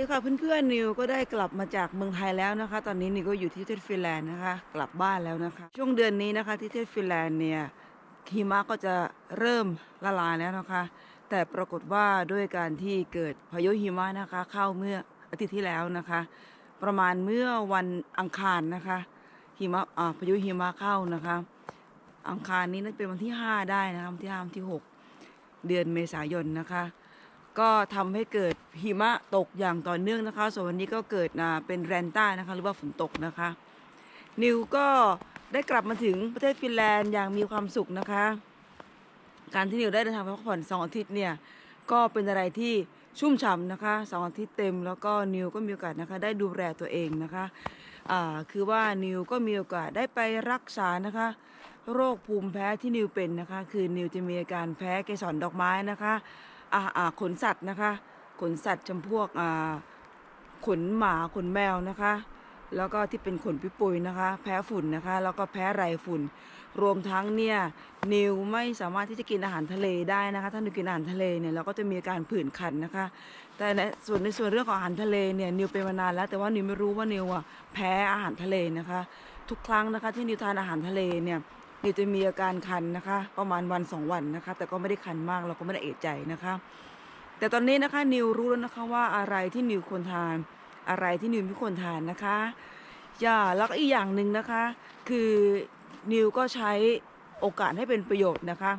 ดีค่ะเพื่อนๆนิวก็ได้กลับมาจากเมืองไทยแล้วนะคะ ตอนนี้นิวก็อยู่ที่เทศฟินแลนด์นะคะ กลับบ้านแล้วนะคะ ช่วงเดือนนี้นะคะที่เทศฟินแลนด์เนี่ยหิมะก็จะเริ่มละลายแล้วนะคะ แต่ปรากฏว่าด้วยการที่เกิดพายุหิมะนะคะ เข้าเมื่ออาทิตย์ที่แล้วนะคะ ประมาณเมื่อวันอังคารนะคะหิมะอ่าพายุหิมะเข้านะคะ อังคารนี้น่าจะเป็นวันที่ 5 ได้นะคะวันที่5วันที่ 6 เดือนเมษายนนะคะ ก็ทำให้เกิดหิมะตกอย่างต่อเนื่องนะคะ ส่วนวันนี้ก็เกิดเป็นแรนต้านะคะหรือว่าฝนตกนะคะ นิวก็ได้กลับมาถึงประเทศฟินแลนด์อย่างมีความสุขนะคะ การที่นิวได้เดินทางไปพักผ่อนสองอาทิตย์เนี่ยก็เป็นอะไรที่ชุ่มฉ่ำนะคะสองอาทิตย์เต็ม แล้วก็นิวก็มีโอกาสนะคะ ได้ดูแลตัวเองนะคะอ่าคือว่านิวก็มีโอกาสได้ไปรักษานะคะ โรคภูมิแพ้ที่นิวเป็นนะคะ คือนิวจะมีอาการแพ้เกสรดอกไม้นะคะ อ่าอ่าขนสัตว์นะคะ ขนสัตว์จำพวกอ่าขนหมาขนแมวนะคะ แล้วก็ที่เป็นขนพิปุยนะคะ แพ้ฝุ่นนะคะ แล้วก็แพ้ไรฝุ่น รวมทั้งเนี่ยนิวไม่สามารถที่จะกินอาหารทะเลได้นะคะ ถ้านิวกินอาหารทะเลเนี่ยเราก็จะมีอาการผื่นคันนะคะ แต่ในส่วนในส่วนเรื่องของอาหารทะเลเนี่ยนิวเป็นมานานแล้ว แต่ว่านิวไม่รู้ว่านิวอะแพ้อาหารทะเลนะคะ ทุกครั้งนะคะที่นิวทานอาหารทะเลเนี่ย นิวจะมีอาการคันนะคะ ประมาณวันสองวันนะคะ แต่ก็ไม่ได้คันมากเราก็ไม่ได้เอะใจนะคะ แต่ตอนนี้นะคะนิวรู้แล้วนะคะว่าอะไรที่นิวควรทาน อะไรที่นิวไม่ควรทานนะคะอย่าแล้วก็อีกอย่างหนึ่งนะคะ คือนิวก็ใช้โอกาสให้เป็นประโยชน์นะคะ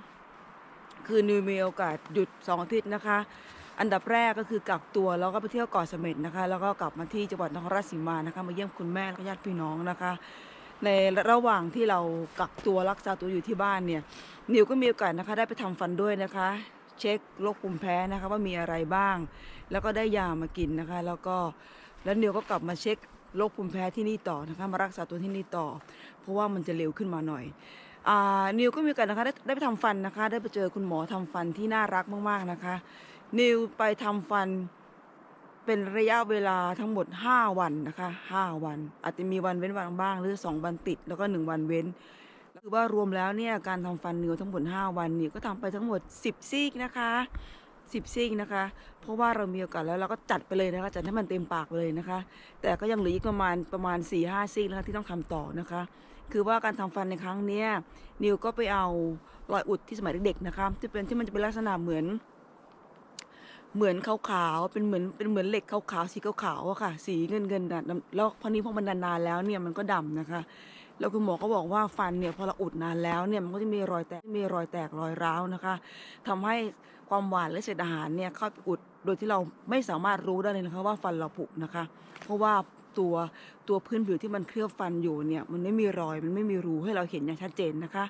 คือนิวมีโอกาสหยุดสองอาทิตย์นะคะ อันดับแรกก็คือกักตัวแล้วก็ไปเที่ยวเกาะเสม็ดนะคะ แล้วก็กลับมาที่จังหวัดนครราชสีมานะคะ มาเยี่ยมคุณแม่และญาติพี่น้องนะคะ ในระหว่างที่เรากักตัวรักษาตัวอยู่ที่บ้านเนี่ยนิวก็มีโอกาสนะคะได้ไปทำฟันด้วยนะคะ เช็คโรคภูมิแพ้นะคะว่ามีอะไรบ้าง แล้วก็ได้ยามากินนะคะ แล้วก็แล้วนิวก็กลับมาเช็คโรคภูมิแพ้ที่นี่ต่อนะคะมารักษาตัวที่นี่ต่อ เพราะว่ามันจะเร็วขึ้นมาหน่อยนิวก็มีโอกาสนะคะได้ได้ไปทำฟันนะคะ ได้ไปเจอคุณหมอทำฟันที่น่ารักมากๆนะคะ นิวไปทำฟัน เป็นระยะเวลาทั้งหมด 5 วันนะคะ 5 วัน อาจจะมีวันเว้นวันบ้างหรือ 2 วันติด แล้วก็ 1 วันเว้นคือว่ารวมแล้วเนี่ยการทำฟันเนิวทั้งหมด 5 วันนิวก็ทำไปทั้งหมด 10 ซีกนะคะ10ซีกนะคะ เพราะว่าเรามีโอกาสแล้วเราก็จัดไปเลยนะคะ จัดให้มันเต็มปากเลยนะคะ แต่ก็ยังเหลืออีกประมาณประมาณ4-5ซีกนะคะที่ต้องทำต่อนะคะ คือว่าการทำฟันในครั้งเนี้ยนิวก็ไปเอารอยอุดที่สมัยเด็กๆนะคะที่เป็นที่มันจะเป็นลักษณะเหมือน เหมือนขาวๆ เป็นเหมือนเป็นเหมือนเหล็กขาวๆ สีขาวๆอะค่ะ สีเงินๆน่ะแล้วพอนี้พอมันนานๆแล้วเนี่ยมันก็ดำนะคะ แล้วคุณหมอก็บอกว่าฟันเนี่ยพอเราอุดนานแล้วเนี่ยมันก็จะมีรอยแตกมีรอยแตกรอยร้าวนะคะทำให้ความหวานและเศษอาหารเนี่ยเข้าไปอุด โดยที่เราไม่สามารถรู้ได้เลยนะคะว่าฟันเราผุนะคะ เพราะว่า ตัวตัวพื้นผิวที่มันเคลือบฟันอยู่เนี่ยมันไม่มีรอยมันไม่มีรูให้เราเห็นอย่างชัดเจนนะคะ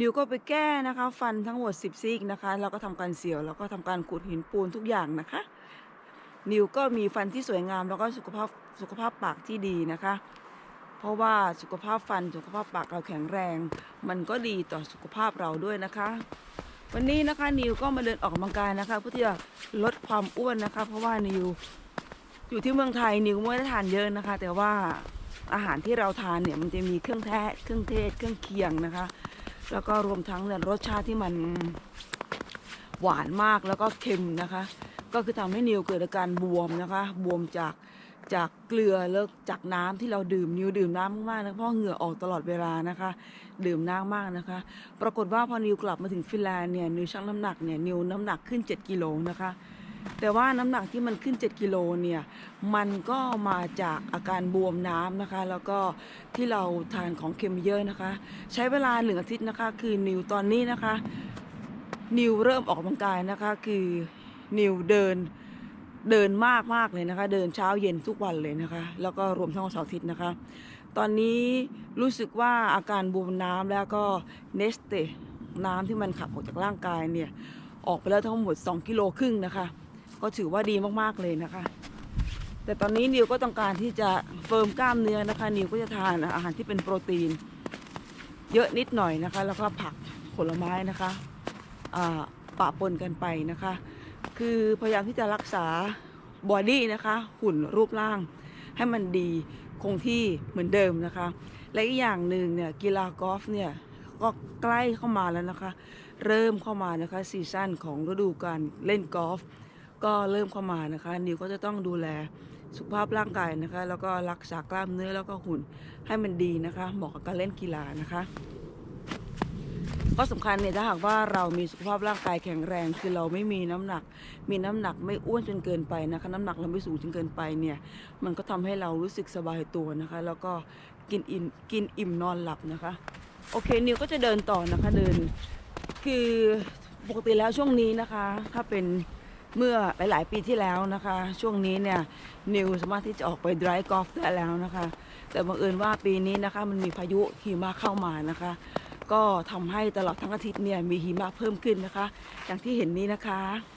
นิวก็ไปแก้นะคะ ฟันทั้งหมด 10ซี่นะคะแล้วก็ทำการเสียวแล้วก็ทำการขูดหินปูนทุกอย่างนะคะ นิวก็มีฟันที่สวยงามแล้วก็สุขภาพสุขภาพปากที่ดีนะคะ เพราะว่าสุขภาพฟันสุขภาพปากเราแข็งแรง มันก็ดีต่อสุขภาพเราด้วยนะคะวันนี้นะคะนิวก็มาเดินออกกำลังกายนะคะเพื่อที่จะลดความอ้วนนะคะ เพราะว่านิว อยู่ที่เมืองไทยนิวไม่ได้ทานเยอะนะคะ แต่ว่าอาหารที่เราทานเนี่ยมันจะมีเครื่องแท้เครื่องเทศเครื่องเคียงนะคะ แล้วก็รวมทั้งเนี่ยรสชาติที่มันหวานมากแล้วก็เค็มนะคะ ก็คือทำให้นิวเกิดอาการบวมนะคะ บวมจากจากเกลือแล้วจากน้ำที่เราดื่มนิวดื่มน้ำมากๆนะเพราะเหงื่อออกตลอดเวลานะคะ ดื่มน้ำมากนะคะ ปรากฏว่าพอนิวกลับมาถึงฟินแลนด์เนี่ยนิวชั่งน้ำหนักเนี่ยนิวน้ำหนักขึ้น 7กิโลนะคะ แต่ว่าน้ำหนักที่มันขึ้น 7 กิโลเนี่ย มันก็มาจากอาการบวมน้ำนะคะ แล้วก็ที่เราทานของเค็มเยอะนะคะ ใช้เวลาหนึ่งอาทิตย์นะคะ คือนิวตอนนี้นะคะ นิวเริ่มออกกำลังกายนะคะ คือนิวเดินเดินมากมากเลยนะคะ เดินเช้าเย็นทุกวันเลยนะคะ แล้วก็รวมทั้งวันเสาร์อาทิตย์นะคะ ตอนนี้รู้สึกว่าอาการบวมน้ำแล้วก็เนสเตน้ำที่มันขับออกจากร่างกายเนี่ย ออกไปแล้วทั้งหมด 2 กิโลครึ่งนะคะ ก็ถือว่าดีมากๆเลยนะคะ แต่ตอนนี้นิวก็ต้องการที่จะเฟิร์มกล้ามเนื้อนะคะ นิวก็จะทานอาหารที่เป็นโปรตีน เยอะนิดหน่อยนะคะ แล้วก็ผักผลไม้นะคะปะปนกันไปนะคะ คือพยายามที่จะรักษาบอดี้นะคะ หุ่นรูปร่าง ให้มันดีคงที่เหมือนเดิมนะคะ และอีกอย่างหนึ่งเนี่ยกีฬากอล์ฟเนี่ยก็ใกล้เข้ามาแล้วนะคะ เริ่มเข้ามานะคะซีซั่นของฤดูการเล่นกอล์ฟ ก็เริ่มเข้ามานะคะ นิวก็จะต้องดูแลสุขภาพร่างกายนะคะ แล้วก็รักษากล้ามเนื้อแล้วก็หุ่นให้มันดีนะคะเหมาะกับการเล่นกีฬานะคะก็สำคัญเนี่ยถ้าหากว่าเรามีสุขภาพร่างกายแข็งแรงคือเราไม่มีน้ำหนัก มีน้ำหนักไม่อ้วนจนเกินไปนะคะ น้ำหนักเราไม่สูงจนเกินไปเนี่ยมันก็ทำให้เรารู้สึกสบายตัวนะคะ แล้วก็กินอิ่มกินอิ่มนอนหลับนะคะ โอเคนิวก็จะเดินต่อนะคะเดิน คือปกติแล้วช่วงนี้นะคะ ถ้าเป็น เมื่อหลาย ๆ ปีที่แล้วนะคะ ช่วงนี้เนี่ยนิวสามารถที่จะออกไปดรายกอล์ฟได้แล้วนะคะ แต่บังเอิญว่าปีนี้นะคะมันมีพายุหิมะเข้ามานะคะ ก็ทำให้ตลอดทั้งอาทิตย์เนี่ยมีหิมะเพิ่มขึ้นนะคะ อย่างที่เห็นนี้นะคะ